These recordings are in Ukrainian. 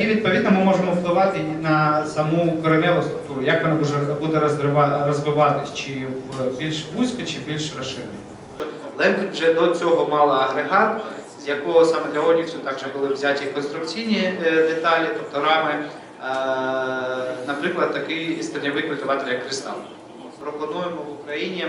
І відповідно ми можемо впливати на саму кореневу структуру, як вона буде, розвиватись, чи більш вузько, чи більш розширено. Лемпід вже до цього мала агрегат, з якого саме для Оніксу також були взяті конструкційні е, деталі, тобто рами, Е, наприклад, такий стерньовий культиватор, як кристал. Пропонуємо в Україні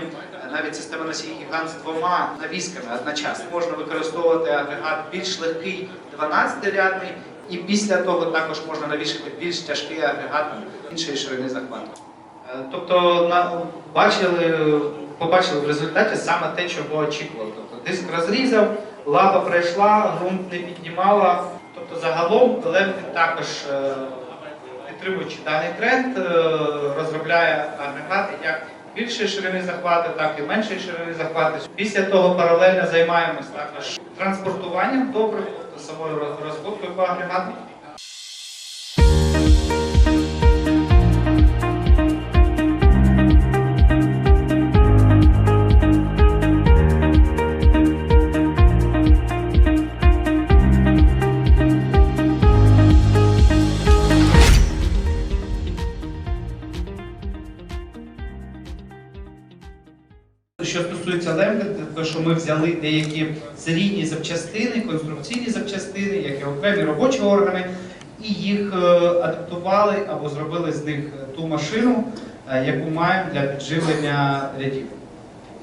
навіть систему носій гігант з двома навісками одночасно. Можна використовувати агрегат більш легкий 12-рядний, і після того також можна навішати більш тяжкий агрегат іншої ширини захвату. Е, Тобто бачили, побачили в результаті саме те, чого очікували. Тобто диск розрізав, лава пройшла, ґрунт не піднімала. Тобто загалом Лемпід також, е, підтримуючи даний тренд, е, розробляє агрегати як більшої ширини захвату, так і меншої ширини захвату. Після того паралельно займаємось також транспортуванням добрив, самою роз- розробкою по агрегату. Що стосується лембет, то що ми взяли деякі серійні запчастини, конструкційні запчастини, як і окремі робочі органи, і їх е, адаптували або зробили з них е, ту машину, е, яку маємо для підживлення рядів.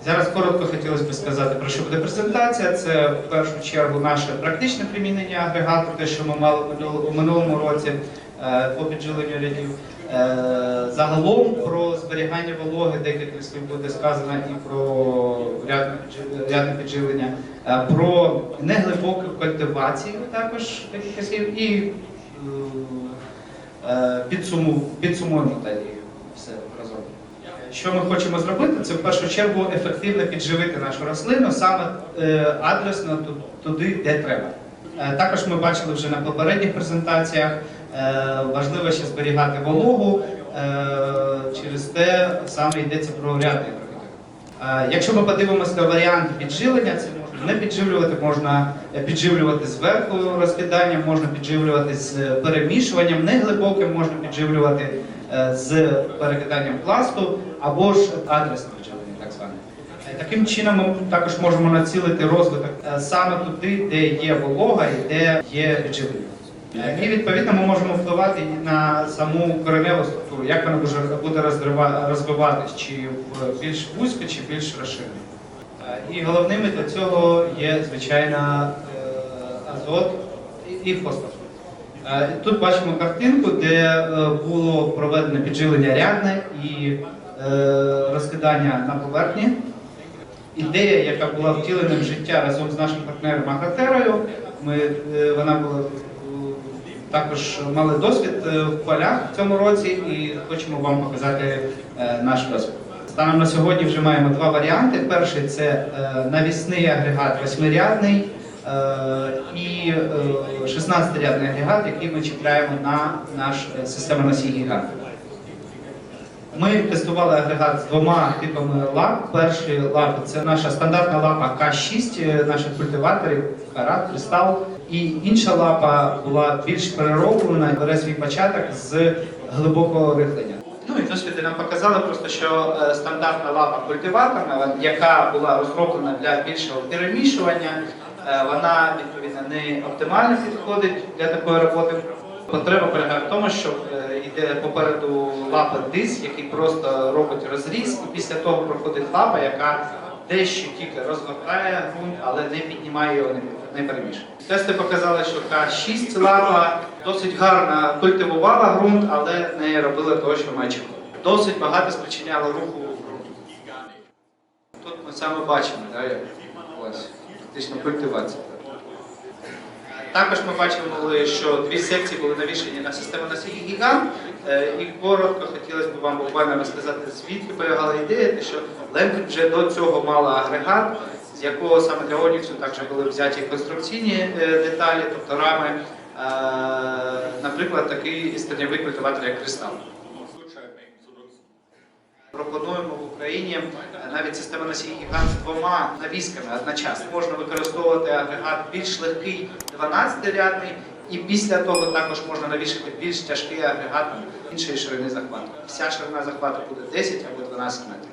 Зараз коротко хотілося б сказати, про що буде презентація. Це в першу чергу наше практичне примінення агрегату, те, що ми мали у минулому році е, рядів. Е, Загалом про зберігання вологи декілька слів буде сказано і про рядне підживлення, е, про неглибоку культивацію також декілька слів і підсуму, підсумуємо далі все разом. Що ми хочемо зробити, це в першу чергу ефективно підживити нашу рослину саме адресно туди, де треба. Також ми бачили вже на попередніх презентаціях, важливо ще зберігати вологу, е, через те саме йдеться про рядний. Е, Якщо ми подивимося на варіант підживлення, це можна не підживлювати, можна е, підживлювати зверху розкиданням, можна підживлювати з перемішуванням, неглибоким можна підживлювати е, з перекиданням пласту або ж адресне підживлення, так зване. Е, Таким чином ми також можемо націлити розвиток е, саме туди, де є волога і де є підживлення. Е, І відповідно ми можемо впливати на саму кореневу структуру, як вона буде, розвиватись, чи більш вузько, чи більш розширено. Е, І головними для цього є, звичайно, е, азот і- фосфор. Тут бачимо картинку, де було проведено підживлення рядне і розкидання на поверхні. Ідея, яка була втілена в життя разом з нашим партнером Агротерою, вона була також мали досвід е, в полях в цьому році і хочемо вам показати е, наш досвід. Станом на сьогодні вже маємо два варіанти. Перший це е, навісний агрегат восьмирядний і е, 16-рядний агрегат, який ми чіпляємо на наш систему носій гігант. Ми тестували агрегат з двома типами лап. Перший лап це наша стандартна лапа К6 е, наших культиваторів, карат, кристал. І інша лапа була більш перероблена, бере свій початок з глибокого рихлення. Ну і досвіди нам показали просто, що е, стандартна лапа культиваторна, яка була розроблена для більшого перемішування, е, вона відповідно не оптимально підходить для такої роботи. Потреба полягає в тому, що е, йде попереду лапа диск, який просто робить розріз, і після того проходить лапа, яка дещо тільки розгортає ґрунт, але не піднімає його, не, перемішує. Тести показали, що К6 лапа досить гарно культивувала ґрунт, але не робила того, що очікували. Досить багато спричиняла руху ґрунту. Тут ми саме бачимо, так, ось, фактично культивація. Також ми бачили, що дві секції були навішені на систему носії гігант. Е, І коротко хотілося б вам буквально розказати, звідки полягала ідея, те, що Лемпід вже до цього мала агрегат, з якого саме для Оніксу також були взяті конструкційні е, деталі, тобто рами, Е, наприклад, такий стерньовий культиватор, як кристал. Пропонуємо в Україні навіть систему носій гігант з двома навісками одночасно. Можна використовувати агрегат більш легкий 12-рядний, І після того також можна навішати більш тяжкий агрегат іншої ширини захвату. Вся ширина захвату буде 10 або 12 метрів.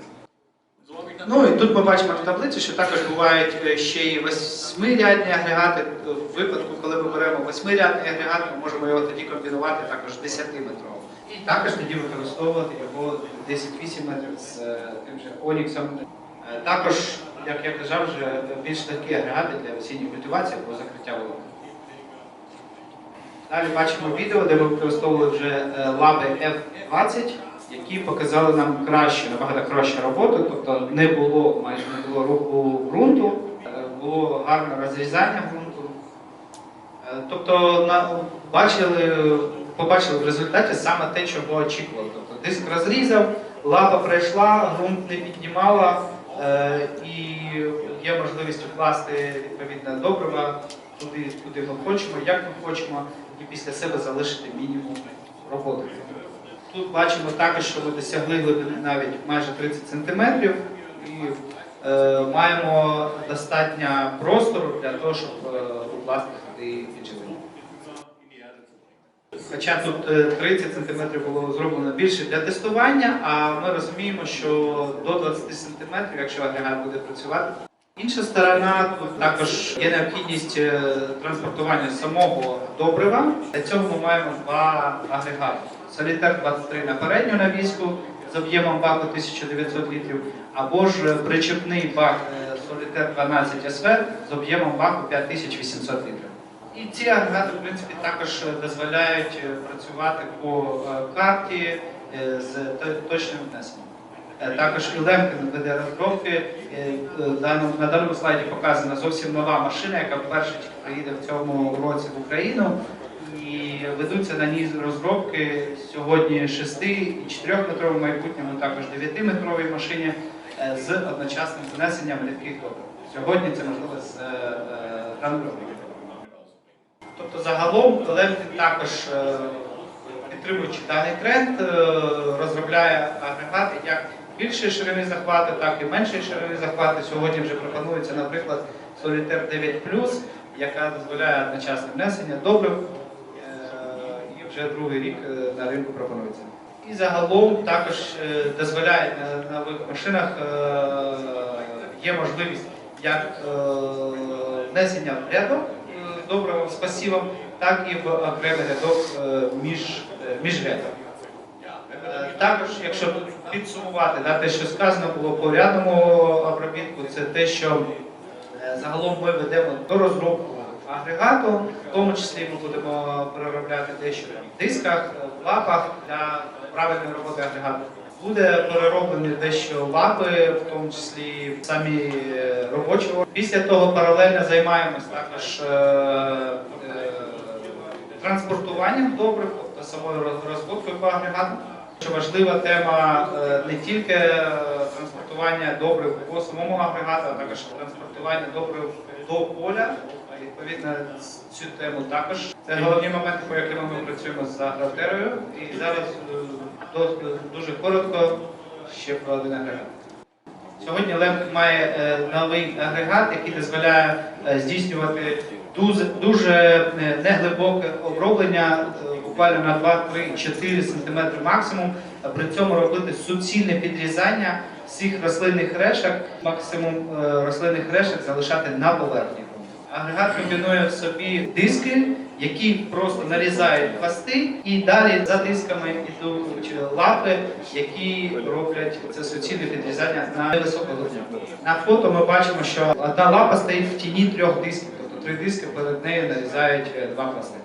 Ну і тут ми бачимо в таблиці, що також бувають е, ще й восьмирядні агрегати. В випадку, коли ми беремо восьмирядний агрегат, ми можемо його тоді комбінувати також 10-метровим. Також тоді використовувати його 10-8 метрів з е, тим же оніксом. Е, Також, як я казав, вже більш такі агрегати для осінньої культивації або закриття вологи. Далі бачимо відео, де ми використовували вже е, лаби F20, які показали нам краще, набагато кращу роботу, тобто не було майже не було руху ґрунту, було гарне розрізання ґрунту. Тобто бачили, побачили в результаті саме те, чого очікували. Тобто диск розрізав, лапа пройшла, ґрунт не піднімала, е, і є можливість вкласти відповідне добрива туди, куди ми хочемо, як ми хочемо, і після себе залишити мінімум роботи. Тут бачимо також, що ми досягли глибини навіть майже 30 см і е, маємо достатньо простору для того, щоб е, укласти туди підживлення. Хоча тут е, 30 см було зроблено більше для тестування, а ми розуміємо, що до 20 см, якщо агрегат буде працювати. Інша сторона, тут також є необхідність е, транспортування самого добрива. Для цього ми маємо два агрегати. Солітер 23 на передню навіску з об'ємом баку 1900 літрів, або ж причепний бак е, Солітер 12 СВ з об'ємом баку 5800 літрів. І ці агрегати, в принципі, також дозволяють е, працювати по е, карті е, з точним внесенням. Е, Також і Лемкін веде розробки. Е, е, На даному слайді показана зовсім нова машина, яка вперше приїде в цьому році в Україну. І ведуться на ній розробки сьогодні 6 і 4 метрові, в майбутньому також 9-метровій машині е, з одночасним внесенням рідких добрив. Сьогодні це можливо з е, е, гранулярними. Тобто загалом Лемкін також е, підтримуючи даний тренд, е, розробляє агрегати як більшої ширини захвату, так і меншої ширини захвату. Сьогодні вже пропонується, наприклад, Solitaire 9 яка дозволяє одночасне внесення добрив, е, і вже другий рік на ринку пропонується. І загалом також дозволяє на нових машинах є можливість як внесення в рядок добрива з пасівом, так і в окремий рядок е, між, е, між рядом. Е, Також, якщо підсумувати, да, те, що сказано було по рядному обробітку, це те, що загалом ми ведемо до розробку агрегату, в тому числі ми будемо переробляти дещо в дисках, в лапах для правильної роботи агрегату. Буде перероблені дещо лапи, в тому числі самі е, робочі. Після того паралельно займаємось також е, е, транспортуванням добрив, тобто самою роз- по агрегату. Що важлива тема е, не тільки е, транспортування добрив по самому агрегату, а також транспортування добрив до поля. Відповідно, цю тему також. Це головні моменти, по яким ми працюємо з агротерою. І зараз е, дуже коротко ще про один агрегат. Сьогодні Лемк має е, новий агрегат, який дозволяє е, здійснювати дуже, дуже неглибоке оброблення, буквально на 2-3-4 см максимум. а При цьому робити суцільне підрізання всіх рослинних решок, максимум рослинних решок залишати на поверхні. Агрегат комбінує в собі диски, які просто нарізають хвости, і далі за дисками йдуть лапи, які роблять це суцільне підрізання на невисоку. На фото ми бачимо, що одна лапа стоїть в тіні трьох дисків, тобто три диски перед нею нарізають е, два хвости.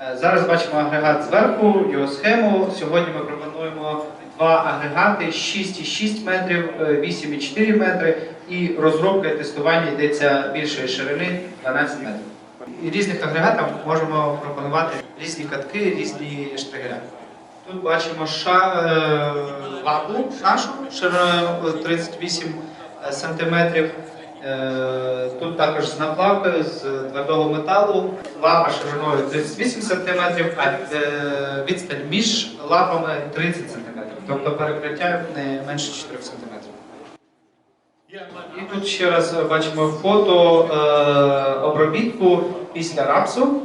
Е, Зараз бачимо агрегат зверху, його схему. Сьогодні ми пропонуємо два агрегати 6,6 метрів, е, 8,4 метри і розробка і тестування йдеться більшої ширини 12 метрів. І різних агрегатів можемо пропонувати різні катки, різні штригеля. Тут бачимо ша, е, лапу нашу шириною 38 сантиметрів. Е, Тут також з наплавкою з твердого металу, лапа шириною 38 см, а е, відстань між лапами 30 см, тобто перекриття не менше 4 см. І тут ще раз бачимо фото е, обробітку після рапсу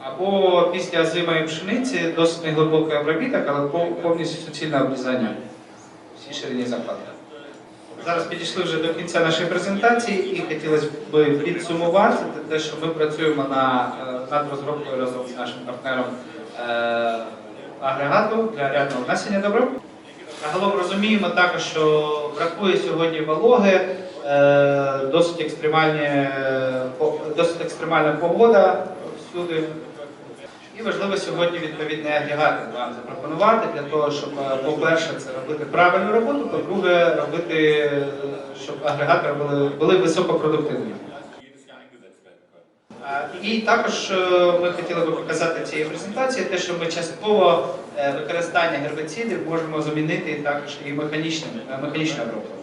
або після зимої пшениці, досить неглибокий обробіток, але повністю суцільне обрізання всій ширині закладки. Зараз підійшли вже до кінця нашої презентації і хотілося б підсумувати те, що ми працюємо на, е, над розробкою разом з нашим партнером е, агрегату для рядного внесення добрив. Загалом розуміємо також, що бракує сьогодні вологи, е, досить, е, досить екстремальна погода всюди. І важливо сьогодні відповідні агрегати вам запропонувати для того, щоб, е, по-перше, це робити правильну роботу, по-друге, робити, е, щоб агрегати були, були високопродуктивними. І також е, ми хотіли би показати цією презентацією те, що ми частково використання гербіцидів можемо замінити також і механічним, механічною обробкою.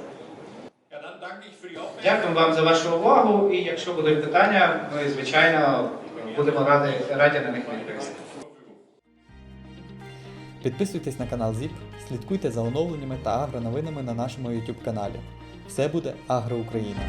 Дякую вам за вашу увагу. І якщо будуть питання, ми звичайно будемо раді, раді на них відповісти. Підписуйтесь на канал ЗІП, слідкуйте за оновленнями та агроновинами на нашому YouTube каналі. Все буде Агро Україна.